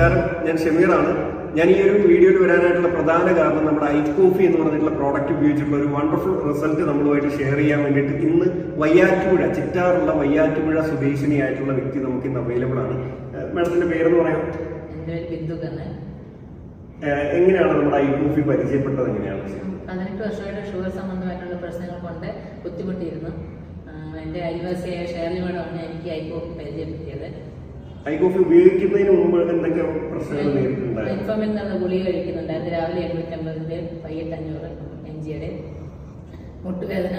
ഞാൻ ഷമീറാണ്. ഞാൻ ഈ ഒരു വീഡിയോയിൽ വരാനായിട്ടുള്ള പ്രധാന കാരണം നമ്മുടെ ഐ കോഫി എന്ന് പറഞ്ഞിട്ടുള്ള പ്രോഡക്റ്റ് ഉപയോഗിച്ചിട്ടുള്ള ഒരു വണ്ടർഫുൾ റിസൾട്ട് നമ്മളുമായിട്ട് ഷെയർ ചെയ്യാൻ വേണ്ടിയിട്ട് ഇന്ന് വയ്യാറ്റുപുഴ ചിറ്റാറുള്ള വയ്യാറ്റുപുഴ സ്വദേശിനിയായിട്ടുള്ള വ്യക്തി നമുക്ക് ഇന്ന് അവൈലബിൾ ആണ്. മാഡത്തിന്റെ പേരെന്ന് പറയാം എങ്ങനെയാണ് നമ്മുടെ ഐ കോഫി പരിചയപ്പെട്ടത്? എങ്ങനെയാണ്? പതിനെട്ട് വർഷമായിട്ട് ഷുഗർ സംബന്ധമായിട്ടുള്ള പ്രശ്നങ്ങൾ കൊണ്ട് ബുദ്ധിമുട്ടിയിരുന്നു. എന്റെ അയൽവാസിയായ ഷേർലി മേഡമാണ് എനിക്ക് കോഫി പരിചയപ്പെടുത്തിയത്. ഐ കോഫി ഉപയോഗിക്കുന്നതിന് മുമ്പ് എന്തൊക്കെ പ്രശ്നങ്ങൾ ഇൻഫോമിൽ നിന്നുള്ള ഗുളിക കഴിക്കുന്നുണ്ടായിരുന്നു. രാവിലെ എണ്ണൂറ്റമ്പതിന്റെ വൈകിട്ട് അഞ്ഞൂറ് എം ജിയുടെ. മുട്ടുവേദന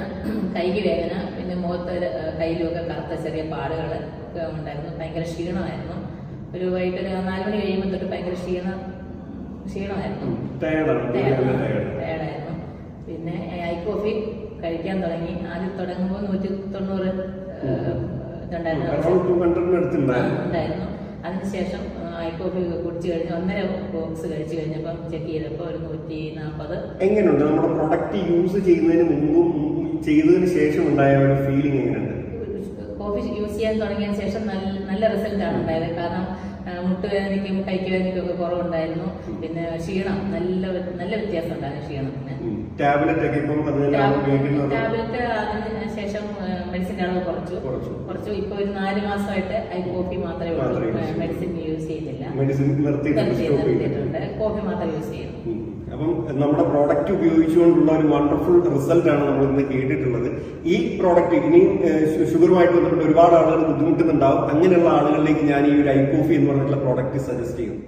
കൈക്ക് വേദന പിന്നെ മുഖത്ത് കയ്യിലുമൊക്കെ കറുത്ത ചെറിയ പാടുകൾ ഒക്കെ ഉണ്ടായിരുന്നു. ഭയങ്കര ക്ഷീണമായിരുന്നു. ഒരു വൈകിട്ട് ഒരു നാല് മണി കഴിയുമ്പോൾ തൊട്ട് ഭയങ്കര ക്ഷീണം ക്ഷീണമായിരുന്നു. ടയർഡായിരുന്നു പിന്നെ ഐ കോഫി കഴിക്കാൻ തുടങ്ങി. ആദ്യം തുടങ്ങുമ്പോൾ നൂറ്റി തൊണ്ണൂറ് ഉണ്ടായിരുന്നു. അതിനുശേഷം ഐ കോഫി കുടിച്ചു കഴിഞ്ഞ ഒന്നര ബോക്സ് കഴിച്ചു കഴിഞ്ഞപ്പോൾ ചെക്ക് ചെയ്തപ്പോൾ ഒരു നൂറ്റി നാൽപ്പത്. എങ്ങനെയുണ്ട്? നമ്മുടെ പ്രൊഡക്റ്റ് യൂസ് ചെയ്യുന്നതിന് മുമ്പും ചെയ്തതിന് ശേഷം ഉണ്ടായ ഒരു ഫീലിംഗ് എങ്ങനെയുണ്ട്? കോഫി യൂസ് ചെയ്യാൻ തുടങ്ങിയതിന് ശേഷം നല്ല മുട്ടുവേദനയ്ക്കും കൈക്ക് വേദനയ്ക്കും ഒക്കെ കുറവുണ്ടായിരുന്നു. പിന്നെ ക്ഷീണം നല്ല നല്ല വ്യത്യാസം ഉണ്ടായിരുന്നു ക്ഷീണത്തിന് ടാബ്ലറ്റ് അതിന് ശേഷം മെഡിസിൻ അളവ് കുറച്ചു. കുറച്ചു. ഇപ്പൊ ഒരു നാല് മാസമായിട്ട് ഐ കോഫി മാത്രമേ ഉള്ളൂ. മെഡിസിൻ യൂസ് ചെയ്തില്ല. നിർത്തിയിട്ടുണ്ട് കോഫി മാത്രമേ യൂസ് ചെയ്യുന്നു നമ്മുടെ പ്രോഡക്റ്റ് ഉപയോഗിച്ചുകൊണ്ടുള്ള ഒരു വണ്ടർഫുൾ റിസൾട്ട് ആണ് നമ്മൾ ഇന്ന് കേട്ടിട്ടുള്ളത്. ഈ പ്രോഡക്റ്റ് ഇനിയും ഷുഗറുമായിട്ട് ബന്ധപ്പെട്ട് ഒരുപാട് ആളുകൾ ബുദ്ധിമുട്ടുന്നുണ്ടാവും. അങ്ങനെയുള്ള ആളുകളിലേക്ക് ഞാൻ ഈ ഒരു ഐ കോഫി എന്ന് പറഞ്ഞിട്ടുള്ള പ്രോഡക്റ്റ് സജസ്റ്റ് ചെയ്യും.